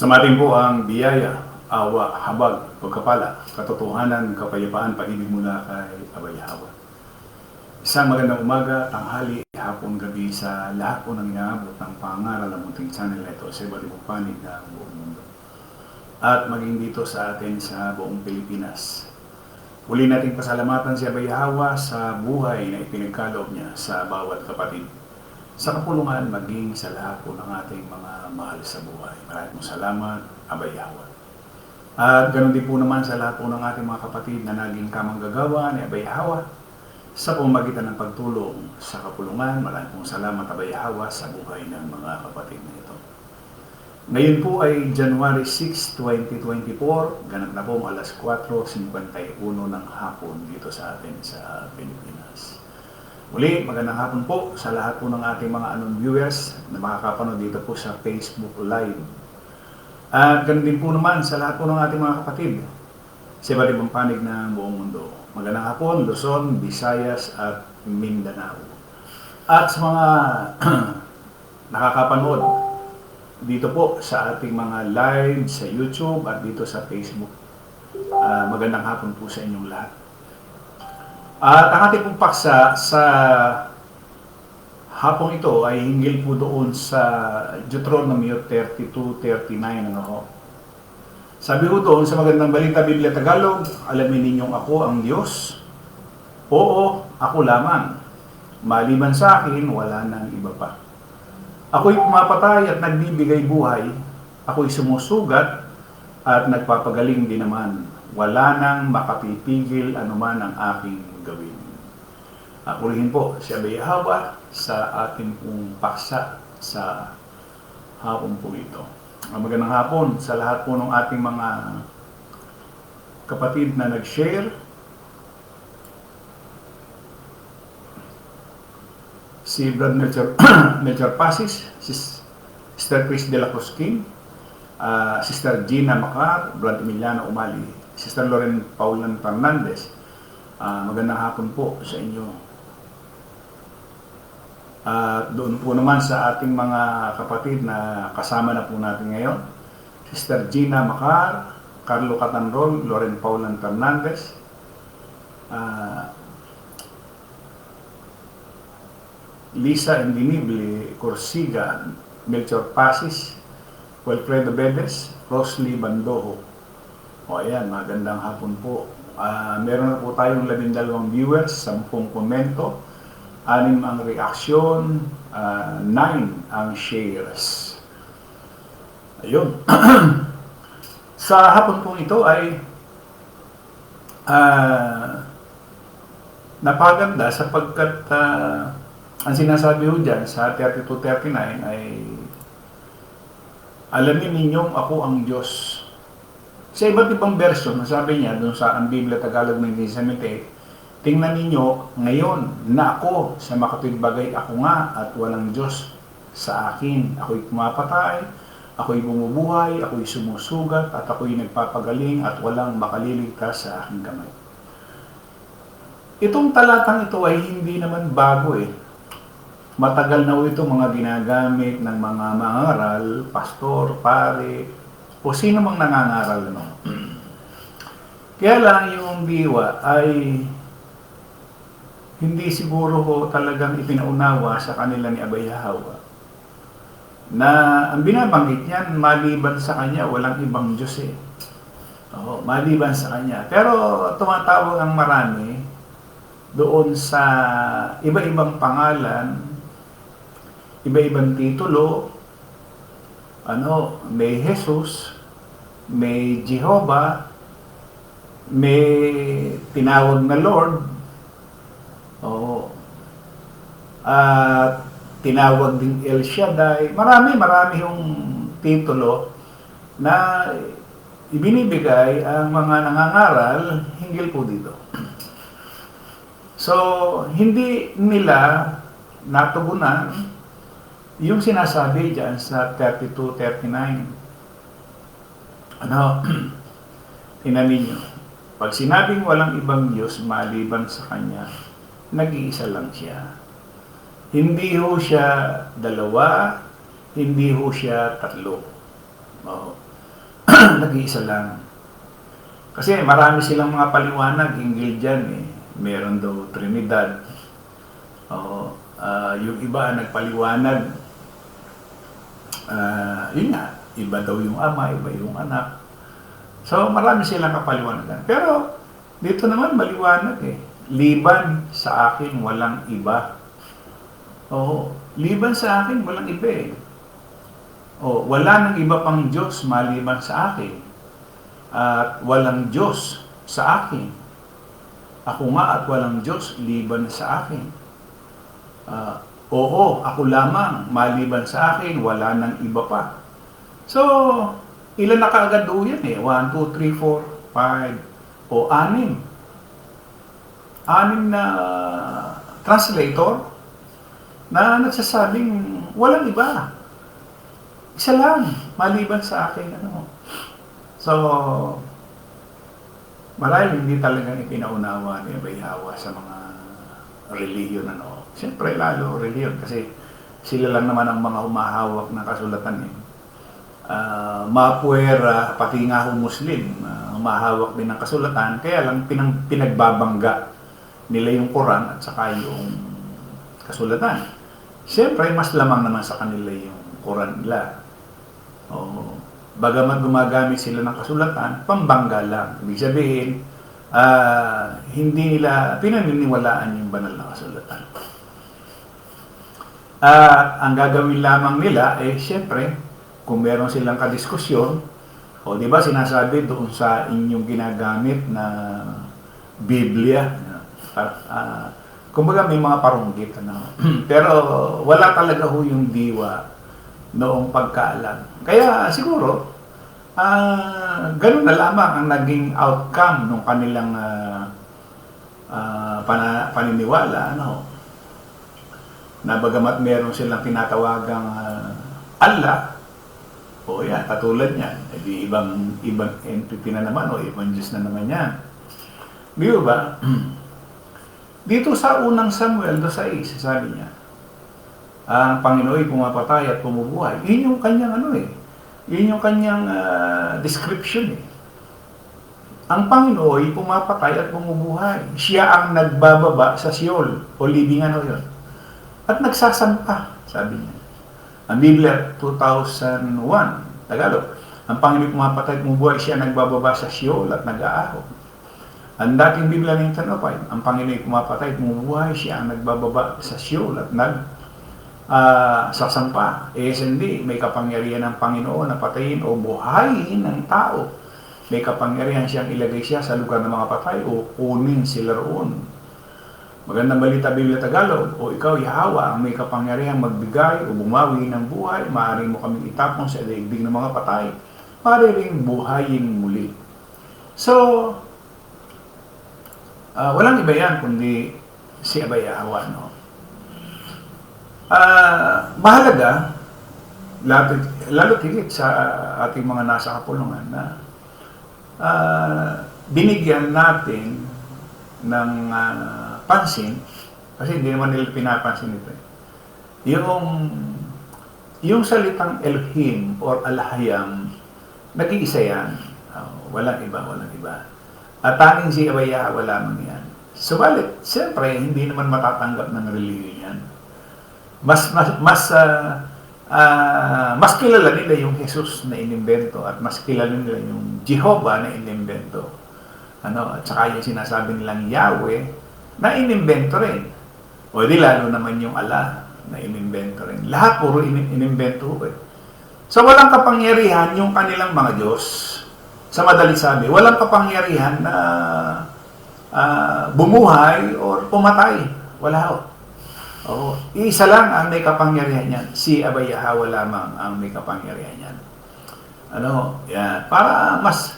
Samatin po ang biyaya, awa, habag, pagkapala, katotohanan, kapayapaan, pag-ibig mula kay Abay Hawa. Isang magandang umaga, tanghali, hapon, gabi sa lahat po ng inaabot ng pangaral ng munting channel na ito sa iba't ibang panig ng buong mundo. At maging dito sa atin sa buong Pilipinas. Uli nating pasalamatan si Abay Hawa sa buhay na ipinagkaloob niya sa bawat kapatid. Sa kapulungan, maging sa lahat po ng ating mga mahal sa buhay. Maraming salamat, Abay Hawa. At ganoon din po naman sa lahat po ng ating mga kapatid na naging kamanggagawa ni Abay Hawa sa pamagitan ng pagtulong sa kapulungan. Maraming pong salamat, Abay Hawa, sa buhay ng mga kapatid na ito. Ngayon po ay January 6, 2024. Ganap na po alas 4.51 ng hapon dito sa atin sa Pilipinas. Muli, magandang hapon po sa lahat po ng ating mga anong viewers na makakapanood dito po sa Facebook Live. At ganun din po naman sa lahat po ng ating mga kapatid sa iba't ibang panig ng buong mundo. Magandang hapon, Luzon, Visayas at Mindanao. At sa mga nakakapanood dito po sa ating mga live sa YouTube at dito sa Facebook. Ah, magandang hapon po sa inyong lahat. At ang ating pong paksa sa hapong ito ay hinggil po doon sa Deuteronomy 32-39. Ano? Sabi ko doon sa magandang balita Biblia Tagalog, alamin ninyong ako ang Diyos. Oo, ako lamang. Maliban sa akin, wala nang iba pa. Ako'y pumapatay at nagbibigay buhay. Ako'y sumusugat at nagpapagaling din naman. Wala nang makapipigil anuman ang aking gawin. Rin po si Abay Hawa sa ating pong paksa sa hapon po ito. Ang Magandang hapon sa lahat po ng ating mga kapatid na nag-share. Si Brad Melchor, Melchor Pasis, si Sister Chris de la Cruz King, ah, Sister Gina Macar, Brad Emiliano Umali, Sister Loren Paulan Fernandez. Ah, magandang hapon po sa inyo. At doon po naman sa ating mga kapatid na kasama na po natin ngayon, Sister Gina Macar, Carlo Catanrol, Loren Paulan Fernandez, ah, Lisa Indinible Corsiga, Melchor Pasis, Wilfredo Bedes, Rosly Bandojo. O ayan, magandang hapon po. Ah, meron na po tayong labindalawang viewers, sampung komento, anim ang reaksyon, ah, nine ang shares. Ayun. Sa hapon po ito ay ah, napaganda sapagkat ah, ang sinasabi ho dyan sa 32-39 ay alamin ninyong ako ang Diyos. Sa iba't ibang version, sabi niya doon sa ang Biblia Tagalog 1978, tingnan ninyo ngayon na ako sa makapigbagay ako nga at walang Diyos sa akin. Ako'y pumapatay, ako'y bumubuhay, ako'y sumusugat, at ako'y nagpapagaling at walang makaliligtas sa aking kamay. Itong talatang ito ay hindi naman bago eh. Matagal na ito mga ginagamit ng mga mangaral, pastor, pare, o sino mang nangangaral no. Kaya lang yung diwa ay hindi siguro ho talagang ipinaunawa sa kanila ni Abay Hawa na ang binabanggit niyan, maliban sa kanya, walang ibang Diyos eh. Oo, maliban sa kanya. Pero tumatawag ang marami doon sa iba-ibang pangalan, iba-ibang titulo, ano, may Jesus, may Jehovah, may tinawag na Lord, oo, at tinawag din El Shaddai. Marami, marami yung titulo na ibinibigay ang mga nangangaral hinggil po dito. So, hindi nila natugunan yung sinasabi dyan sa 32-39. Ano? Tingnan ninyo. Pag sinabing walang ibang Diyos maliban sa Kanya, nag-iisa lang siya. Hindi ho siya dalawa, hindi ho siya tatlo. Oo. nag-iisa lang. Kasi marami silang mga paliwanag hinggil dyan eh. Meron daw Trinidad. Oo. Ah, yung iba nagpaliwanag. Ah, yun nga, iba daw yung ama, iba yung anak. So marami silang kapaliwanagan. Pero dito naman maliwanag eh. Liban sa akin walang iba. Oo. Liban sa akin walang iba eh. Oh, wala nang iba pang Diyos maliban sa akin. At walang Diyos sa akin. Ako nga at walang Diyos liban sa akin. Ah, oo, ako lamang maliban sa akin, wala nang iba pa. So, ilan na kaagad do yan eh? 1, 2, 3, 4, 5, o 6. Anim na translator na nagsasabing walang iba. Isa lang, maliban sa akin. Ano. So, marahil hindi talaga ipinaunawa ni Bayhawa sa mga reliyon. Ano. Siyempre, lalo reliyon kasi sila lang naman ang mga humahawak ng kasulatan. Eh. Uh, mapuwera, pati nga ho Muslim, uh, humahawak din ng kasulatan, kaya lang pinang, pinagbabangga nila yung Quran at saka yung kasulatan. Siyempre, mas lamang naman sa kanila yung Quran nila. O, bagamat gumagamit sila ng kasulatan, pambangga lang. Ibig sabihin, ah, hindi nila pinaniniwalaan yung banal na kasulatan. At ang gagawin lamang nila, eh, siyempre, kung meron silang kadiskusyon, o di ba sinasabi doon sa inyong ginagamit na Biblia, uh, uh, kumbaga may mga parunggit. Ano? Pero wala talaga ho yung diwa noong pagkaalam. Kaya siguro, uh, ganun na lamang ang naging outcome ng kanilang uh, uh, paniniwala. Ano? Na bagamat meron silang tinatawagang uh, Allah, o yan, katulad niyan, edi ibang, ibang entity na naman o ibang Diyos na naman yan. Di ba? Dito sa unang Samuel 2.6, sabi niya, ang Panginoon ay pumapatay at pumubuhay. Yun yung kanyang ano eh. Yun yung kanyang uh, description eh. Ang Panginoon ay pumapatay at pumubuhay. Siya ang nagbababa sa Siol o libingan o yun. At nagsasampa, sabi niya. Ang Biblia 2001, Tagalog. Ang Panginoon pumapatay at pumubuhay, siya nagbababa sa Siol at nag-aahon. Ang dating Biblia ng Tanopay, ang Panginoon pumapatay at pumubuhay, siya nagbababa sa Siol at nag uh, sasampa. Eh, hindi, may kapangyarihan ng Panginoon na patayin o buhayin ng tao. May kapangyarihan siyang ilagay siya sa lugar ng mga patay o kunin sila roon. Magandang balita Biblia Tagalog, o ikaw, Yahawa, ang may kapangyarihan magbigay o bumawi ng buhay, maaari mo kaming itapon sa daigdig ng mga patay, maaari rin buhayin muli. So, uh, walang iba yan kundi si Abay Yahawa, no? Uh, mahalaga, lalo, lalo sa ating mga nasa kapulungan na uh, binigyan natin ng uh, pansin, kasi hindi naman nila pinapansin ito. Eh. Yung, yung salitang Elohim or Alhayam, nag-iisa yan. Uh, walang iba, walang iba. At tanging si Abaya, wala man yan. Subalit, siyempre, hindi naman matatanggap ng reliyon yan mas mas mas uh, uh, mas kilala nila yung Jesus na inimbento at mas kilala nila yung Jehovah na inimbento. Ano, at saka yung sinasabi nilang Yahweh na inimbento rin. O di lalo naman yung Allah na inimbento rin. Lahat puro inimbento eh. So walang kapangyarihan yung kanilang mga Diyos. Sa madali sabi, walang kapangyarihan na uh, bumuhay or pumatay. Wala ho. Oo. Isa lang ang may kapangyarihan niyan. Si Abayahawa lamang ang may kapangyarihan niyan. Ano? Yan. Para mas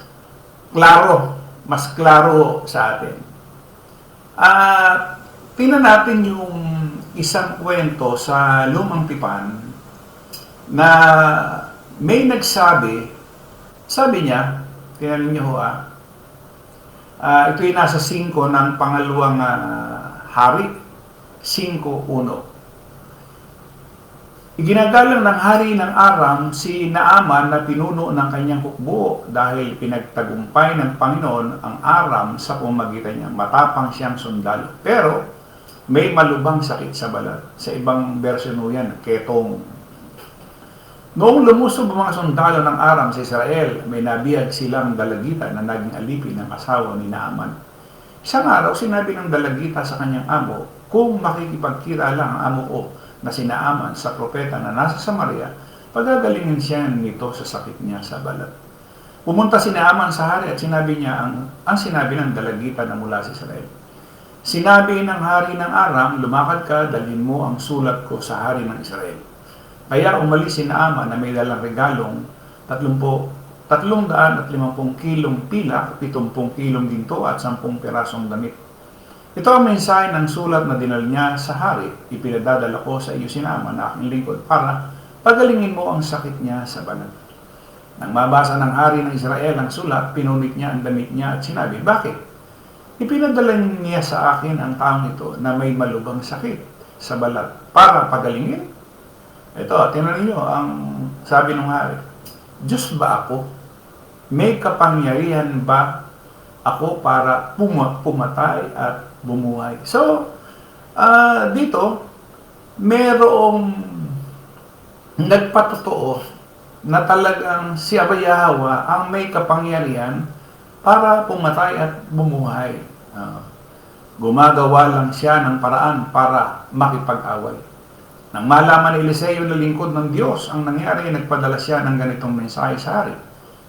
klaro, mas klaro sa atin. At uh, tingnan natin yung isang kwento sa Lumang Tipan na may nagsabi, sabi niya, tingnan niyo ho ah, uh, ito yung nasa 5 ng pangalawang uh, hari, 5.1. Iginagalang ng hari ng Aram si Naaman na pinuno ng kanyang hukbo dahil pinagtagumpay ng Panginoon ang Aram sa pamagitan niya. Matapang siyang sundalo. Pero may malubang sakit sa balat. Sa ibang version mo yan, ketong. Noong lumusob ang mga sundalo ng Aram sa Israel, may nabiyag silang dalagita na naging alipin ng asawa ni Naaman. Isang araw, sinabi ng dalagita sa kanyang amo, kung makikipagkita lang ang amo ko na sinaaman sa propeta na nasa Samaria, pagagalingin siya nito sa sakit niya sa balat. Pumunta si Naaman sa hari at sinabi niya ang, ang sinabi ng dalagita na mula sa Israel. Sinabi ng hari ng Aram, lumakad ka, dalhin mo ang sulat ko sa hari ng Israel. Kaya umalis si Naaman na may dalang regalong 30, 350 kilong pilak, 70 kilong ginto at 10 pirasong damit. Ito ang mensahe ng sulat na dinal niya sa hari. Ipinadadala ko sa iyo sinama na aking lingkod para pagalingin mo ang sakit niya sa balat. Nang mabasa ng hari ng Israel ang sulat, pinunit niya ang damit niya at sinabi, Bakit? Ipinadala niya sa akin ang taong ito na may malubang sakit sa balat para pagalingin. Ito, tinan niyo ang sabi ng hari. Diyos ba ako? May kapangyarihan ba ako para puma- pumatay at bumuhay. So, ah dito, merong nagpatotoo na talagang si Abayahawa ang may kapangyarihan para pumatay at bumuhay. Ah, gumagawa lang siya ng paraan para makipag-away. Nang malaman ni Eliseo na lingkod ng Diyos ang nangyari, nagpadala siya ng ganitong mensahe sa hari.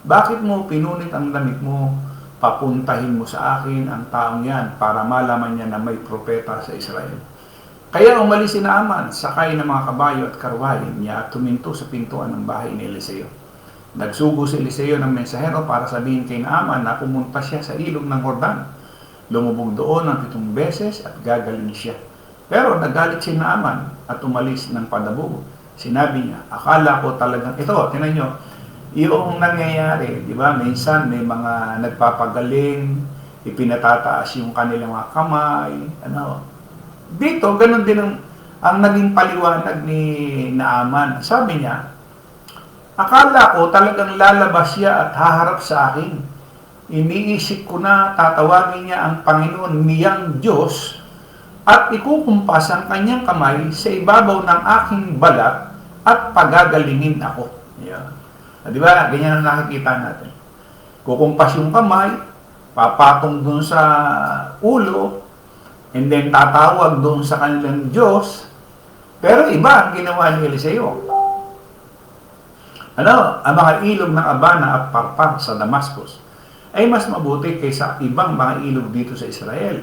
Bakit mo pinunit ang damit mo papuntahin mo sa akin ang taong yan para malaman niya na may propeta sa Israel. Kaya umalis si Naaman, sakay ng mga kabayo at karwahin niya at tuminto sa pintuan ng bahay ni Eliseo. Nagsugo si Eliseo ng mensahero para sabihin kay Naaman na pumunta siya sa ilog ng Hordan. Lumubog doon ng pitong beses at gagaling siya. Pero nagalit si Naaman at umalis ng padabog. Sinabi niya, akala ko talagang, ito, tinan nyo, yung nangyayari, di ba? Minsan may mga nagpapagaling, ipinatataas yung kanilang mga kamay, ano. Dito, ganun din ang, ang naging paliwanag ni Naaman. Sabi niya, akala ko talagang lalabas siya at haharap sa akin. Iniisip ko na tatawagin niya ang Panginoon niyang Diyos at ikukumpas ang kanyang kamay sa ibabaw ng aking balat at pagagalingin ako. Yeah. Ah, Di ba? Ganyan ang nakikita natin. Kukumpas yung kamay, papatong doon sa ulo, and then tatawag doon sa kanilang Diyos. Pero iba ang ginawa ni Eliseo. Ano, ang mga ilog ng Abana at Parpar sa Damascus ay mas mabuti kaysa ibang mga ilog dito sa Israel.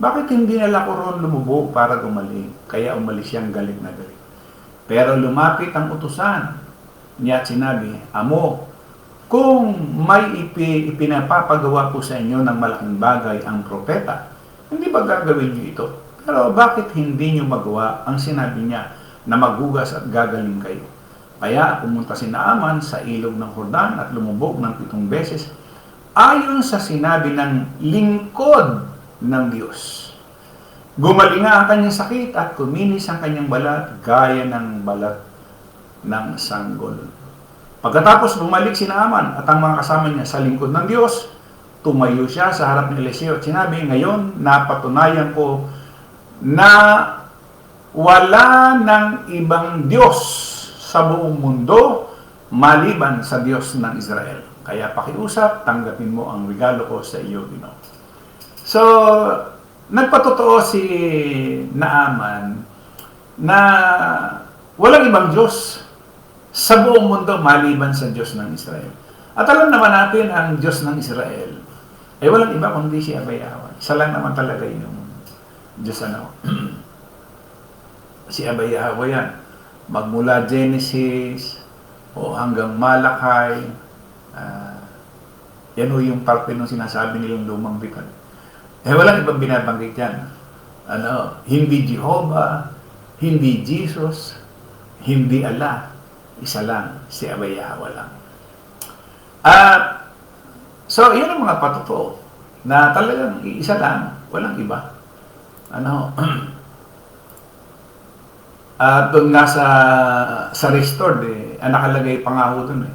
Bakit hindi nila ko roon lumubog para gumaling? Kaya umalis siyang galing na galing. Pero lumapit ang utusan niya at sinabi, Amo, kung may ipi, ipinapapagawa po sa inyo ng malaking bagay ang propeta, hindi ba gagawin niyo ito? Pero bakit hindi niyo magawa ang sinabi niya na magugas at gagaling kayo? Kaya pumunta si Naaman sa ilog ng Hordan at lumubog ng pitong beses ayon sa sinabi ng lingkod ng Diyos. Gumaling nga ang kanyang sakit at kuminis ang kanyang balat gaya ng balat ng sanggol. Pagkatapos bumalik si Naaman at ang mga kasama niya sa lingkod ng Diyos, tumayo siya sa harap ni Eliseo at sinabi, Ngayon, napatunayan ko na wala ng ibang Diyos sa buong mundo maliban sa Diyos ng Israel. Kaya pakiusap, tanggapin mo ang regalo ko sa iyo, Ginoo. So, nagpatotoo si Naaman na walang ibang Diyos sa buong mundo maliban sa Diyos ng Israel. At alam naman natin ang Diyos ng Israel ay walang iba kundi si Abayawan. Isa lang naman talaga yung Diyos ano. si Abayawa yan. Magmula Genesis o hanggang Malakay, ah, yan ho yung parte ng sinasabi nilang lumang bikan. Eh, walang ibang binabanggit yan. Ano, hindi Jehovah, hindi Jesus, hindi Allah. Isa lang, si Abayawa lang. At, so, yun ang mga patotoo na talagang isa lang, walang iba. Ano, At doon nga sa, sa restored, eh, ang nakalagay pa nga ho doon eh.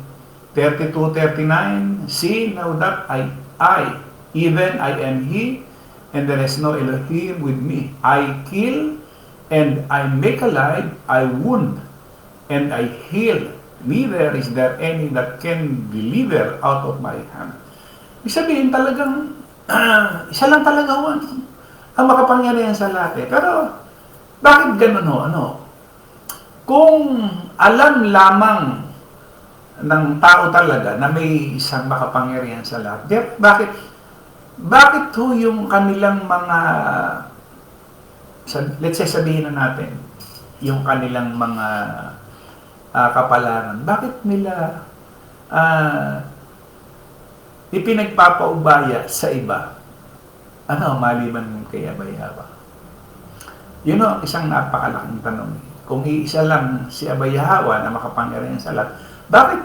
32-39, See now that I, I, even I am He, and there is no Elohim with me. I kill, and I make alive, I wound, and I heal. Neither is there any that can deliver out of my hand. Ibig sabihin talagang, isa lang talaga ho, ano, ang makapangyarihan sa lahat eh. Pero, bakit ganun ho? Ano? Kung alam lamang ng tao talaga na may isang makapangyarihan sa lahat, di- bakit bakit ho yung kanilang mga let's say sabihin na natin yung kanilang mga ah, kapalaran, bakit nila ah, ipinagpapaubaya sa iba? Ano, maliban kay Abayaba? Yun o, isang napakalaking tanong. Kung iisa lang si Abayahawa na makapangyarihan sa lahat, bakit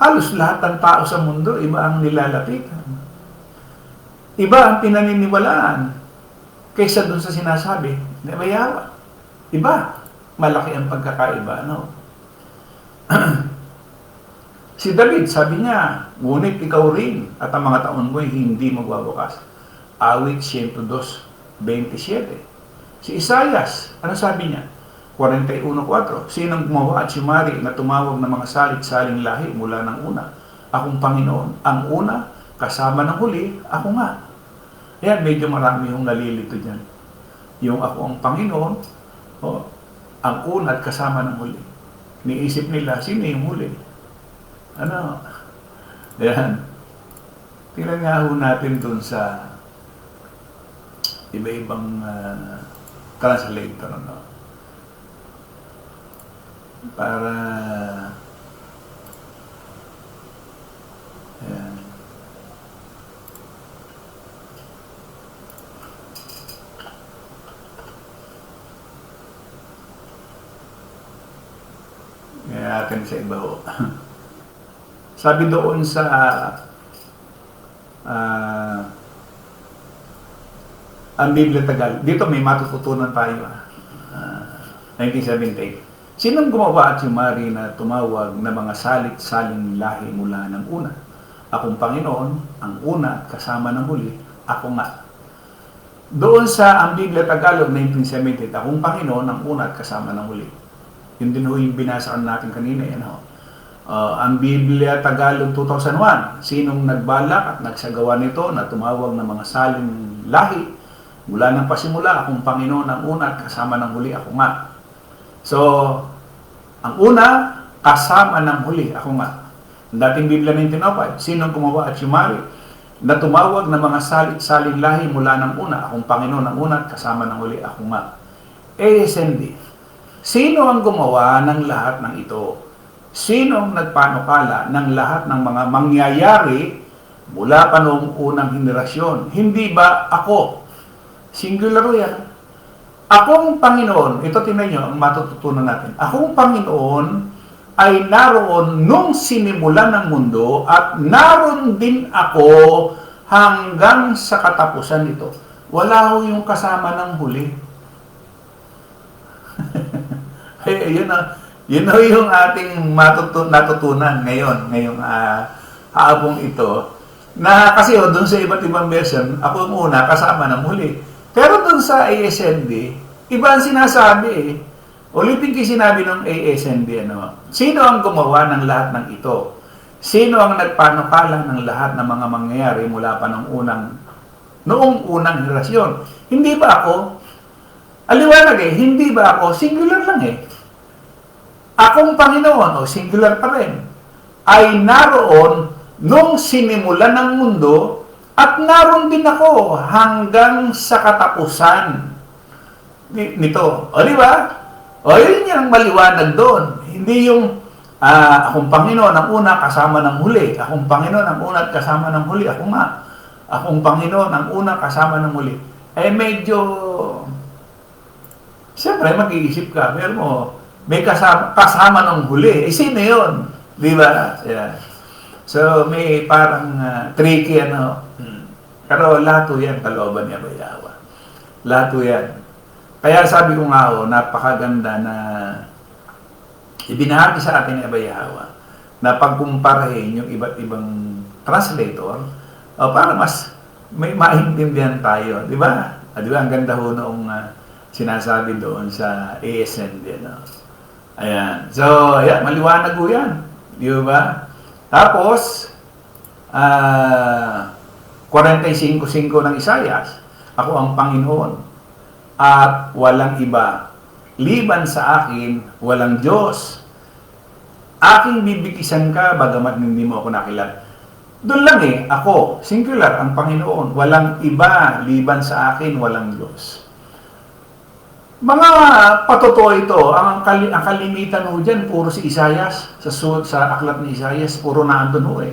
halos lahat ng tao sa mundo iba ang nilalapitan? Iba ang pinaniniwalaan kaysa dun sa sinasabi ni Abayahawa. Iba. Malaki ang pagkakaiba. Ano? si David, sabi niya, ngunit ikaw rin at ang mga taon mo'y hindi magwawakas. Awit 102, 27. Si Isayas, ano sabi niya? 41.4 Sinong gumawa at sumari na tumawag ng mga salit-saling lahi mula ng una? Akong Panginoon. Ang una, kasama ng huli, ako nga. Yan, medyo marami yung nalilito dyan. Yung ako ang Panginoon, oh, ang una at kasama ng huli. Niisip nila, sino yung huli? Ano? Yan. Tingnan nga ho natin dun sa iba-ibang ah, translator. Ano? Para Ayan. Ngayon natin sa iba ho. Sabi doon sa ah, ang Biblia Tagal, dito may matututunan tayo. ah, 1978. Sinong gumawa at sumari na tumawag na mga salit-saling lahi mula ng una? Akong Panginoon, ang una at kasama ng huli, ako nga. Doon sa ang Biblia Tagalog 1978, akong Panginoon, ang una at kasama ng huli. Yun din ho yung binasaan natin kanina. Yan ho. Uh, ang Biblia Tagalog 2001, sinong nagbalak at nagsagawa nito na tumawag ng mga saling lahi mula ng pasimula, akong Panginoon ang una at kasama ng huli, ako nga. So, ang una, kasama ng huli, ako nga. Dating Biblia 1905, sinong gumawa at sumari na tumawag ng mga salit-saling lahi mula ng una, akong Panginoon ang una at kasama ng huli, ako nga. ASND, sino ang gumawa ng lahat ng ito? Sino ang nagpanukala ng lahat ng mga mangyayari mula pa noong unang henerasyon? Hindi ba ako? Singular yan. Akong Panginoon, ito tinan nyo ang matututunan natin. Akong Panginoon ay naroon nung sinimulan ng mundo at naroon din ako hanggang sa katapusan nito. Wala ho yung kasama ng huli. Ay, yun na, yun ho yung ating matutu- natutunan ngayon, ngayong uh, haabong ito. Na kasi ho, dun sa iba't ibang version, ako ang una, kasama ng huli. Pero dun sa ASND, iba ang sinasabi eh. Ulitin yung sinabi ng ASND, ano, sino ang gumawa ng lahat ng ito? Sino ang nagpanukala ng lahat ng mga mangyayari mula pa ng unang, noong unang henerasyon? Hindi ba ako? Aliwanag eh, hindi ba ako? Singular lang eh. Akong Panginoon, o singular pa rin, ay naroon nung sinimulan ng mundo at naroon din ako hanggang sa katapusan ni- nito. O di ba? O yun yung maliwanag doon. Hindi yung ah, akong Panginoon ang una kasama ng huli. Akong Panginoon ang una at kasama ng huli. Ako nga. Akong Panginoon ang una kasama ng huli. Eh medyo Siyempre, mag-iisip ka, pero mo, may kasama, kasama ng huli. Eh, sino yun? Di ba? Yeah. So, may parang ah, tricky, ano. Hmm. Pero lahat po yan, kalooban niya Bayawa. Lahat po yan. Kaya sabi ko nga, oh, napakaganda na ibinahagi sa atin ni Abay Hawa na pagkumparahin yung iba't ibang translator o para mas may maintindihan tayo, di ba? Ah, di ba, ang ganda ho noong ah, sinasabi doon sa ASN din. No? Ayan. So, ayan, maliwanag ho yan. Di ba? Tapos, ah 45.5 ng Isayas, ako ang Panginoon at walang iba. Liban sa akin, walang Diyos. Aking bibikisan ka, bagamat hindi mo ako nakilala. Doon lang eh, ako, singular, ang Panginoon. Walang iba, liban sa akin, walang Diyos. Mga patotoo ito, ang, kali, ang kalimitan ho dyan, puro si Isayas, sa, sa aklat ni Isayas, puro naandun ho eh.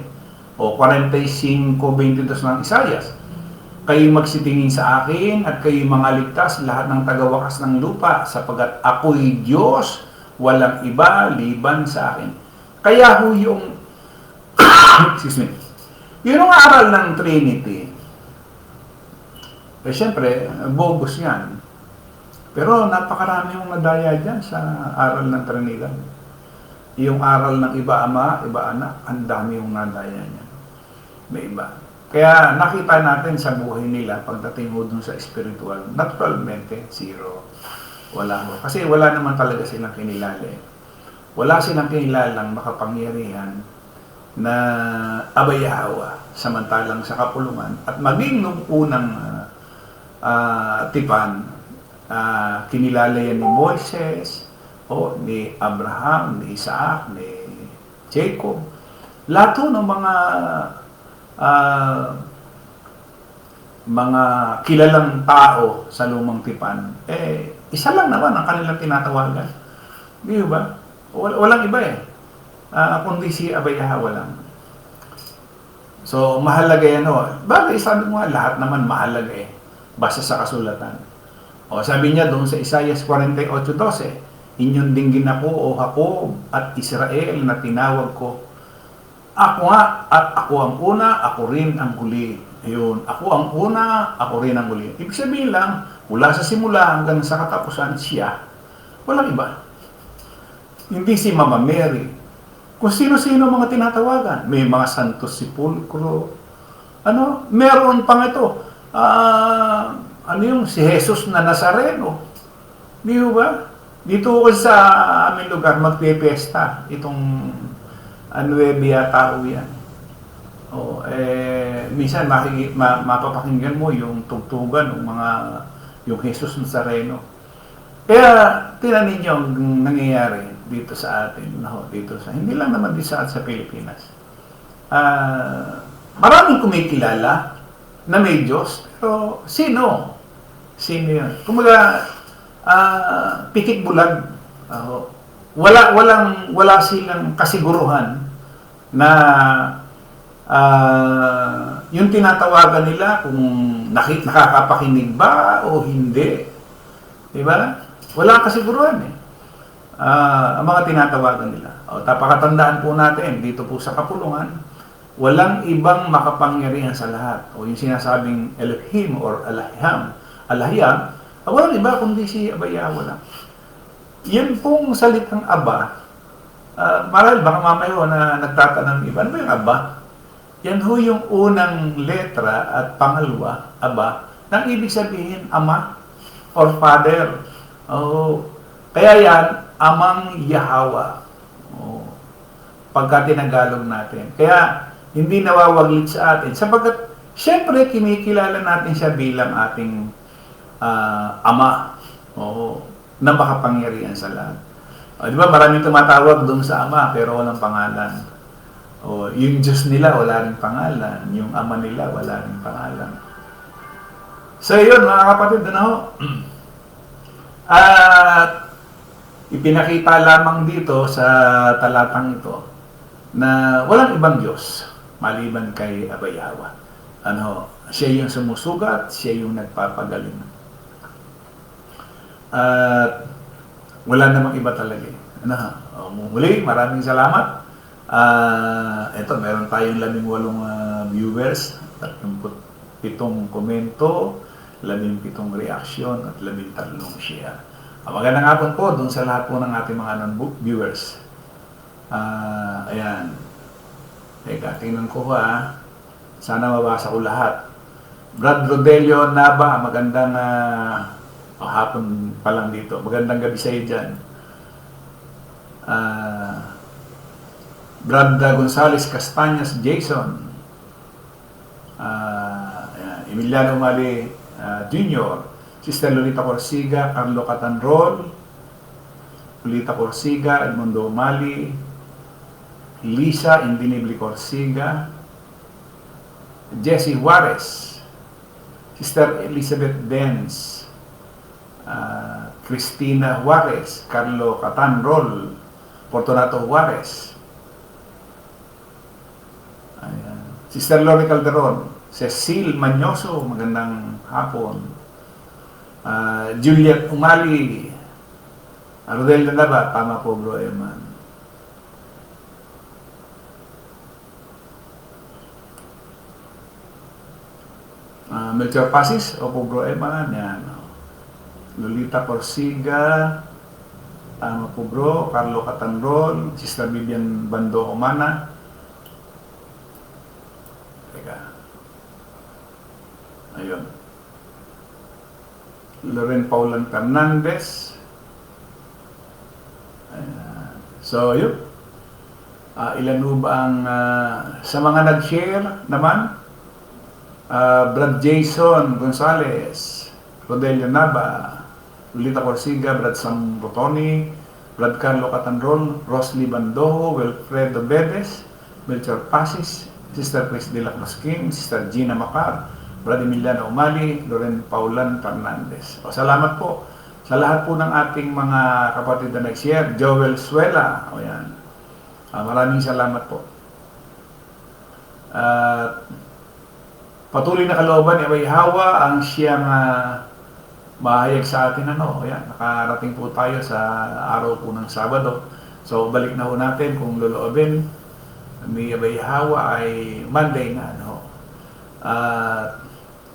O 45.22 ng Isayas. Kayo magsitingin sa akin at kayo mga ligtas lahat ng tagawakas ng lupa sapagat ako'y Diyos, walang iba liban sa akin. Kaya ho yung excuse me, yun ang aral ng Trinity. Eh syempre, bogus yan. Pero napakarami yung nadaya dyan sa aral ng Trinidad. Yung aral ng iba ama, iba anak, ang dami yung nadaya niya. May iba. Kaya nakita natin sa buhay nila pagdating mo dun sa spiritual, naturalmente, zero. Wala. Kasi wala naman talaga silang kinilala eh. Wala silang kinilalang makapangyarihan na abayawa samantalang sa kapulungan at maging nung unang ah, ah, tipan ah, kinilala yan ni Moises o ni Abraham, ni Isaac, ni Jacob lahat ng mga ah, mga kilalang tao sa lumang tipan eh isa lang naman ang kanilang tinatawagan di ba? Wal- walang iba eh Ah, kundi si Abayahawa lang. So, mahalaga yan o. Bagay, sabi mo nga, lahat naman mahalaga eh. Basta sa kasulatan. O, sabi niya doon sa Isaias 48.12, Inyong dinggin ako, O Jacob at Israel na tinawag ko. Ako nga at ako ang una, ako rin ang huli. Ayun, ako ang una, ako rin ang huli. Ibig sabihin lang, mula sa simula hanggang sa katapusan, siya. Walang iba. Hindi si Mama Mary, kung sino-sino mga tinatawagan. May mga Santos Sepulcro. Ano? Meron pang ito. Ah, ano yung si Jesus na Nazareno. Di ba? Dito ko sa aming lugar magpepesta. Itong Anuebe yata ho yan. O, eh, minsan makiki, ma, mapapakinggan mo yung tugtugan ng mga yung Jesus Nazareno. Kaya tinan ninyo ang nangyayari dito sa atin, no, dito sa hindi lang naman dito sa sa Pilipinas. Ah, maraming kumikilala na may Diyos, pero sino? Sino yun? Kumaga, ah, pikit bulag. Ah, wala walang wala silang kasiguruhan na ah, yung tinatawagan nila kung nakit nakakapakinig ba o hindi. Di ba? Wala kasiguruhan eh. Ah, ang mga tinatawagan nila. O, tapakatandaan po natin, dito po sa kapulungan, walang ibang makapangyarihan sa lahat. O yung sinasabing Elohim or Alahiyam, Alahiyam, ah, walang iba kundi si Abaya, wala. Yan pong salitang Aba, uh, marahil baka mamaya ho na nagtatanong iba, ano ba yung Aba? Yan ho yung unang letra at pangalawa, Aba, nang ibig sabihin Ama or Father. Oh, kaya yan, amang Yahawa. Oh, pagka tinagalog natin. Kaya, hindi nawawaglit sa atin. Sapagkat, syempre, kinikilala natin siya bilang ating ah, ama. Oo, na makapangyarihan sa lahat. O, di ba, maraming tumatawag doon sa ama, pero walang pangalan. O, yung Diyos nila, wala rin pangalan. Yung ama nila, wala rin pangalan. So, yun, mga kapatid, ano ho? At ipinakita lamang dito sa talatang ito na walang ibang Diyos maliban kay Abayawa. Ano, siya yung sumusugat, siya yung nagpapagaling. At wala namang iba talaga. eh. Ano, uh, muli, maraming salamat. Ah, eto, meron tayong labing walong ah, viewers, 37 komento, labing pitong reaksyon at labing tatlong share. Ah, magandang hapon po dun sa lahat po ng ating mga non-viewers. Ah, ayan. Teka, tingnan ko ha. Sana mabasa ko lahat. Brad Rodelio Naba, magandang ah, oh, hapon pa lang dito. Magandang gabi sa iyo dyan. Ah, Brad Gonzales Castañas Jason. Ayan. Emiliano Mali ah, Jr. Sister Lolita Corsiga, Carlo Catanrol, Lolita Corsiga, Edmundo Mali, Lisa Indinibli Corsiga, Jessie Juarez, Sister Elizabeth Benz, ah, Cristina Juarez, Carlo Catanrol, Fortunato Juarez, Ayan. Sister Lori Calderon, Cecil Manyoso, magandang hapon. Ah, Juliet Umali, Rodel Nalaba, tama po bro Eman. Ah, Melchor Pasis, opo bro Eman, yan. Lolita Corsiga, tama po bro, Carlo Catanrol, Sister Vivian Bando Omana, Teka. Ayun. Loren Paulan Fernandez. So, yun. Ah, ilan ho ba ang ah, sa mga nag-share naman? Ah, Brad Jason Gonzalez, Rodelio Nava, Lolita Corsiga, Brad Sam Rotoni, Brad Carlo Catanrol, Rosly Bandojo, Wilfredo Bedes, Melchor Pasis, Sister Chris de la Cruz Sister Gina Macar, Brad Emiliano Umali, Loren Paulan Fernandez. O, salamat po sa lahat po ng ating mga kapatid na nag-share. Joel Suela, o yan. Ah, maraming salamat po. At patuloy na kalooban ni Hawa ang siyang ah, mahayag sa atin ano, ayan, nakarating po tayo sa araw po ng Sabado. So balik na po natin kung loloobin ni Abay Hawa ay Monday na ano. At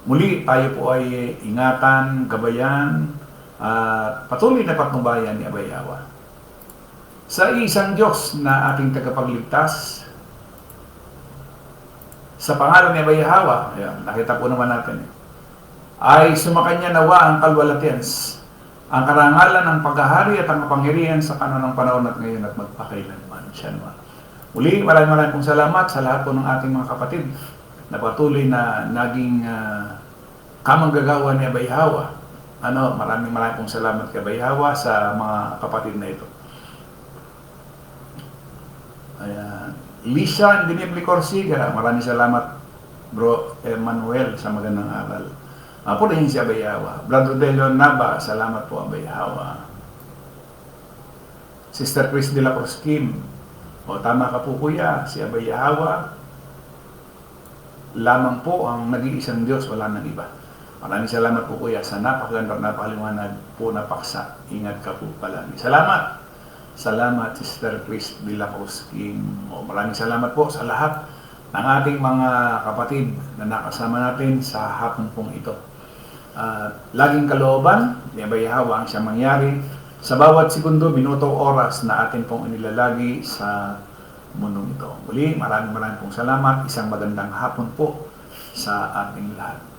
muli tayo po ay ingatan, gabayan, at patuloy na patnubayan ni Abay Hawa. Sa isang Diyos na ating tagapagligtas, sa pangalan ni Abay Hawa, ayan, nakita po naman natin, eh, ay sumakanya nawa ang kalwalatian, ang karangalan ng paghahari at ang kapangyarihan sa kanon ng panahon at ngayon at magpakailanman. Siya naman. Muli, maraming maraming pong salamat sa lahat po ng ating mga kapatid na patuloy na naging uh, kamanggagawa ni Abay Hawa. Ano, maraming maraming pong salamat kay Abay Hawa sa mga kapatid na ito. Ayan. Lisa Dinibli Corsiga, maraming salamat bro Emmanuel sa magandang aral. Apo rin si Abay Hawa. Brad Rodelio Naba, salamat po Abay Hawa. Sister Chris de la Cruz Kim, o tama ka po kuya, si Abay Hawa, lamang po ang nag-iisang Diyos, wala nang iba. Maraming salamat po kuya sa napakaganda napakaliwanag po na paksa. Ingat ka po palagi. Salamat! Salamat Sister Chris de la Cruz Kim. O, maraming salamat po sa lahat ng ating mga kapatid na nakasama natin sa hapon pong ito. At laging kalooban, ni Abay Hawa ang siyang mangyari sa bawat segundo, minuto, oras na atin pong inilalagi sa mundong ito. Muli, maraming maraming pong salamat. Isang magandang hapon po sa ating lahat.